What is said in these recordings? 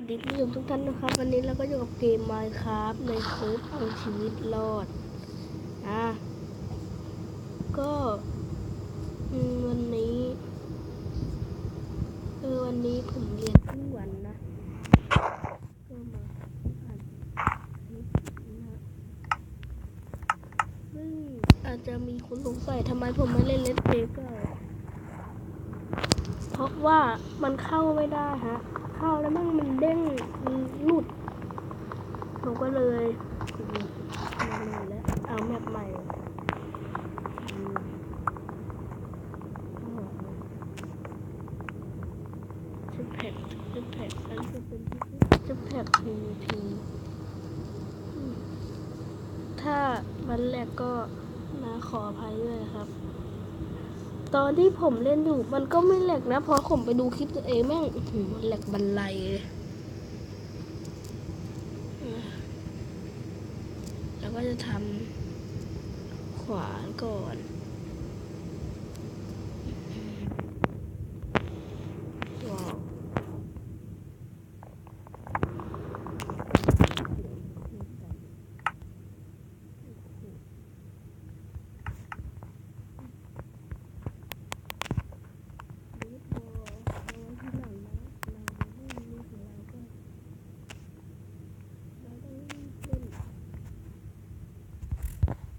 วัสดีผู้ชมทุกท่านนะครับ วันนี้เราก็อยู่กับเกม Minecraft ในเซิร์ฟเอาชีวิตรอดอะก็วันนี้เออวันนี้ผมเรียนครึ่งวันนะก็มาอ่านนิดนะซึ่งอาจจะมีคนสงสัยทำไมผมไม่เล่นเลสเ a ก็เพ ราะว่ามันเข้าไม่ได้ฮะ เข้าแล้วมั่งมันเด้งหลุดผมก็เลยมมาเลยแล้วเอาแมปใหม่อืมชุดแพ็คชุดแพ็คอันจะเป็นชุดแพ็ค PVP อืมถ้ามันแรกก็นะขออภัยด้วยครับ ตอนที่ผมเล่นอยู่มันก็ไม่แหลกนะเพราะผมไปดูคลิปตัวเองแม่งหมันแหลกบันไลเลยแล้วก็จะทำขวานก่อน ว้าวนี่พอเอาไว้ที่หลังนะเราไม่มีของเราก็เราต้องรีบเล่น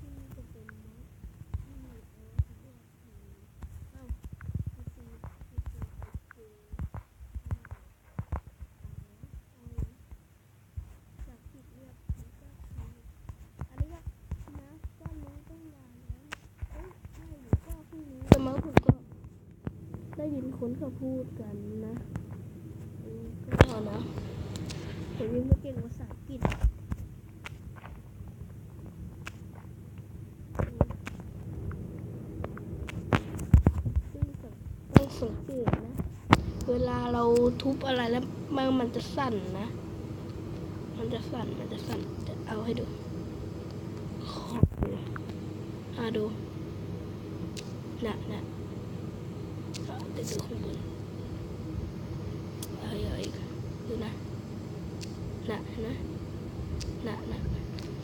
นี่จะเป็นมอสที่เอาไว้ที่เลือกสีเอ้าที่สีที่สีโอเคเอาเอาจากที่เลือกมันก็คืออันนี้ก็นะก็รู้ตั้งนานแล้วเอ้ยไม่หรือก็เพิ่งรู้แต่มาผมก็ ได้ยิน คนเขาพูดกันนะอืมก็นะผมยังไม่เก่งภาษาอังกฤษต้องสังเกตนะ เวลาเราทุบอะไรแล้วมันมันจะสั่นนะ มันจะสั่น มันจะสั่น จะเอาให้ดูขอบดูอ่าดู น่ะน่ะ เดี๋ยวดูข้างบนเอาอย่าอีกดูนะน่ะนะน่ะนะ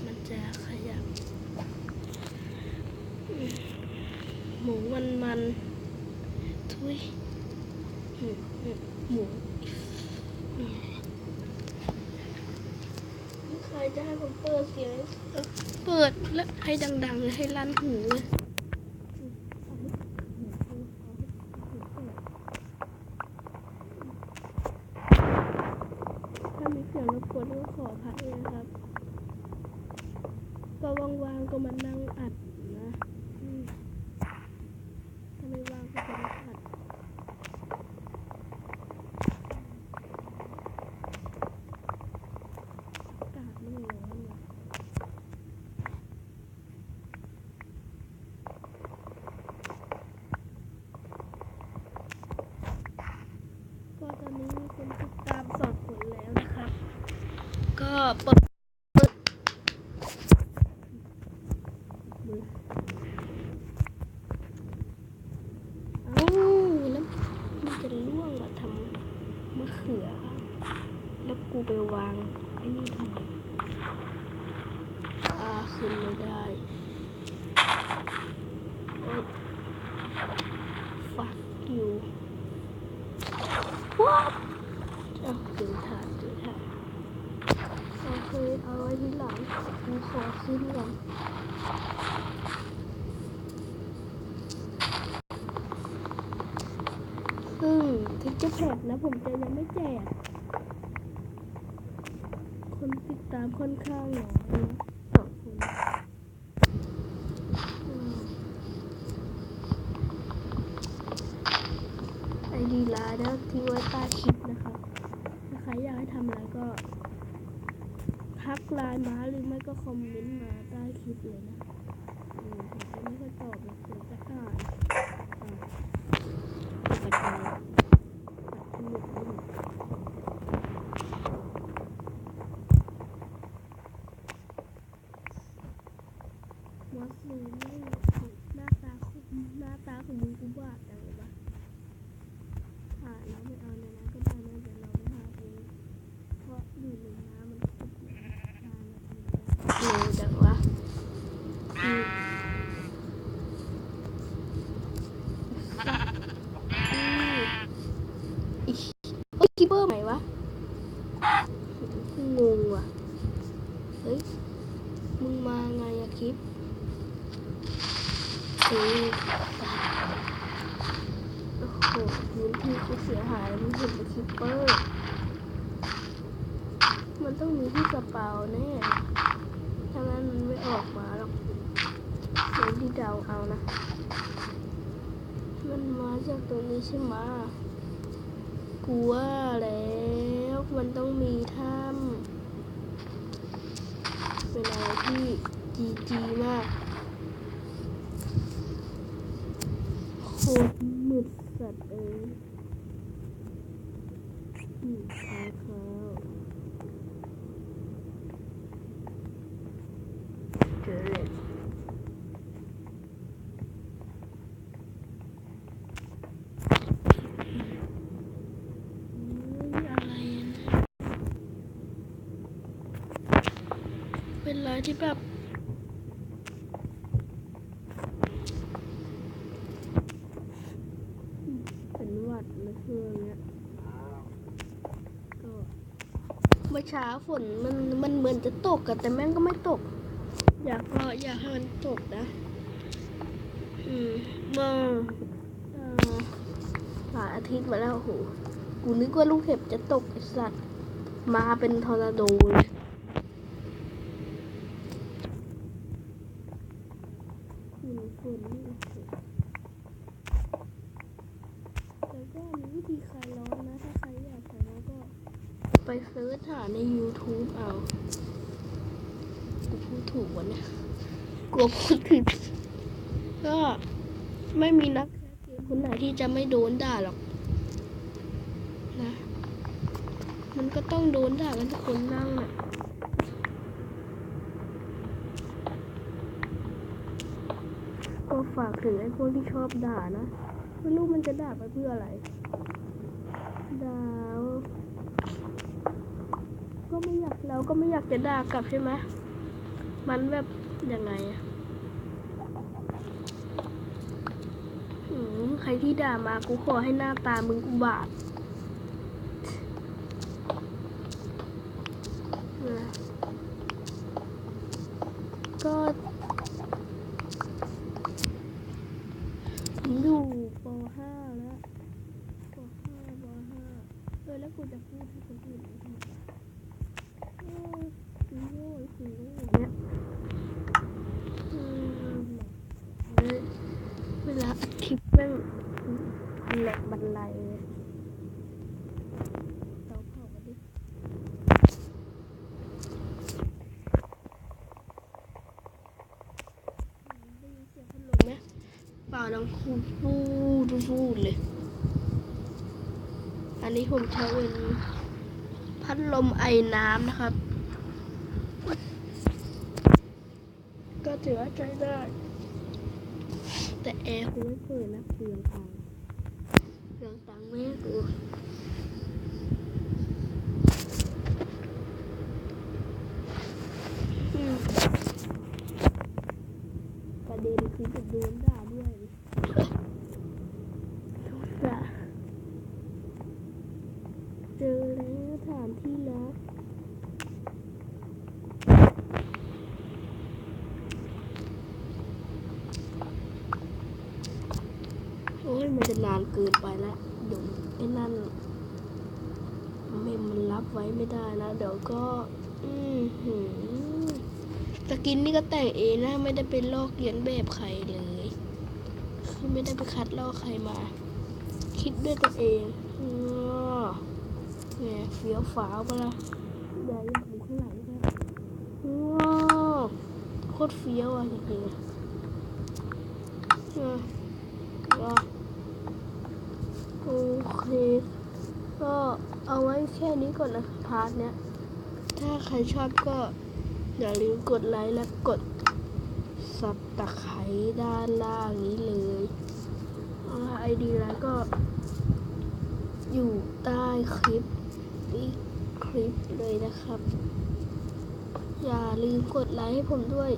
มันจะขยับหมูมันมันทุยหมูใครจะให้ผมเปิดเสียงเออเปิดแล้วให้ดัง ๆ ให้ลั่นหูเลย ถ้ามีเสียงรบกวนก็ขอพักเลยครับ ก็ว่างๆก็มานั่งอัดนะถ้าไม่ว่างก็จะไม่อัดอากาศไม่ร้อนนะก็ตอนนี้มีคนติดตามสองคนแล้วนะครับ ก็เปิดมือเอ้าแล้วมันจะล่วงมาทำมะเขือ แล้วกูไปวางไอ้นี่ทำไมอ่าขึ้นไม่ได้ฟักอยู่ว้าวอะถือถาดถือถาด โอเคเอาไว้ที่หลังกูขอขึ้นก่อนซึ่งทิกเกอร์แพดนะผมจะยังไม่แจก คนติดตามค่อนข้างน้อยนะสองคนอืมไอดีไลน์นะทิ้งไว้ใต้คลิปนะครับ ถ้าใครอยากให้ทำอะไรก็ ทักไลน์มาหรือไม่ก็คอมเมนต์มาใต้คลิปเลยนะอืมผมจะไม่ค่อยตอบหรอกเดี๋ยวจะอ่านอ่าปกติตัดสนุกไม่หมดมอสเลยไม่หน้าตาคุณหน้าตาของมึงกูบาดจังเลยวะถ่ายแล้วไม่เอาในนั้นก็ได้นะเดี๋ยวเราไปหาเอง มไหนวะ งงว่ะ เฮ้ย มึงมาไงอะคลิป เฮ้ยโอ้โหพื้นที่เขาเสียหายมึงเห็นเป็นคลิปเปอร์ มันต้องมีที่กระเป๋าแน่ถ้างั้นมันไม่ออกมาหรอกเดี๋ยวที่เดาเอานะ มันมาจากตรงนี้ใช่ไหมะกูว่าแล้วมันต้องมีถ้ำเป็นอะไรที่จีจีมาก โคตรมืดสัตว์เอ้ยขาวขาวเจอเลยอุ๊ยอะไรนะเป็นอะไรที่แบบ เป็นหวัดนะช่วงเนี้ยก็เมื่อเช้าฝนมันมันเหมือนจะตกกันแต่แม่งก็ไม่ตก อยากก็อยากให้มันตกนะ อืมเมื่อเอ่อหลายอาทิตย์มาแล้วโอ้โหกูนึกว่าลูกเห็บจะตกไอสัตว์มาเป็นทอร์นาโดเลยอืมฝนนี่โอ้โห แล้วก็มีวิธีคลายร้อนนะ ถ้าใครอยากคลายร้อนก็ไปเซิร์ช หาใน YouTube เอา กูพูดถูกวะเนี่ยกลัวพูดผิดก็ไม่มีนักแคสเกมคนไหนที่จะไม่โดนด่าหรอก นะ มันก็ต้องโดนด่ากันทุกคนนั่งน่ะก็ฝากถึงไอ้พวกที่ชอบด่านะ ไม่รู้มันจะด่าไปเพื่ออะไร ด่า ก็ไม่อยากเราก็ไม่อยากจะด่ากลับใช่ไหมมันแบบยังไงอะอืมใครที่ด่ามากูขอให้หน้าตามึงกูบาดนะก็ ผมอยู่ป .5 แล้วป .5 ป .5 เออแล้วกูจะพูดให้คนอื่นได้ไหมเออคือโง่คือโง่อย่างเงี้ยอืมเฮ้ยเวลาอัดคลิปแม่งแหลกบันไลเลยเตาเผากันดิได้ยินเสียงพัดลมไหม เป่าดังฟูฟูฟูฟูเลย อันนี้ผมใช้เป็นพัดลมไอน้ำนะครับ ก็ถือว่าใช้ได้ แต่แอร์คงไม่เปิดนะเปลืองตังค์เปลืองตังค์แม่กูมประเด็นคือจะโดนด่าด้วย จ้ะเจอแล้วฐานที่รักโอ้ย มันจะนานเกินไปแล้วเดี๋ยวไอ้นั่นเมมมันรับไว้ไม่ได้นะ เดี๋ยวก็อืมหืสกินนี่ก็แต่งเองนะ ไม่ได้เป็นลอกเลียนแบบใครเลยคือไม่ได้ไปคัดลอกใครมา คิดด้วยตัวเองเนี่ยเฟี้ยวฟ้าวปละเดี๋ยวอยากดูข้างหลังด้วยว้าวโคตรเฟี้ยวอะจริงๆอะอะอะโอ เค ก็เอาไว้แค่นี้ก่อนนะพาร์ทเนี้ย ถ้าใครชอบก็อย่าลืมกดไลค์และกดสับตะไคร้ด้านล่างนี้เลยไอดีแล้วก็ อยู่ใต้คลิปนี้คลิปเลยนะครับ อย่าลืมกดไลค์ให้ผมด้วย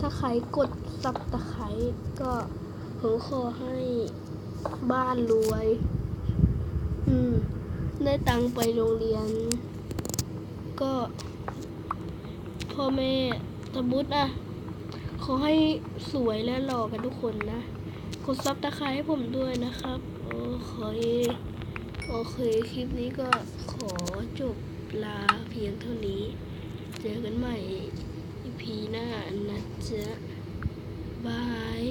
ถ้าใครกดสับตะไคร้ก็ผมขอให้ บ้านรวย อืม ได้ตังไปโรงเรียน ก็ พ่อแม่สมมติอะขอให้สวยและหล่อกันทุกคนนะ กดซับตะไคร้ให้ผมด้วยนะครับโอเคโอเคคลิปนี้ก็ขอจบลาเพียงเท่านี้ เจอกันใหม่ EP หน้านะจ๊ะบาย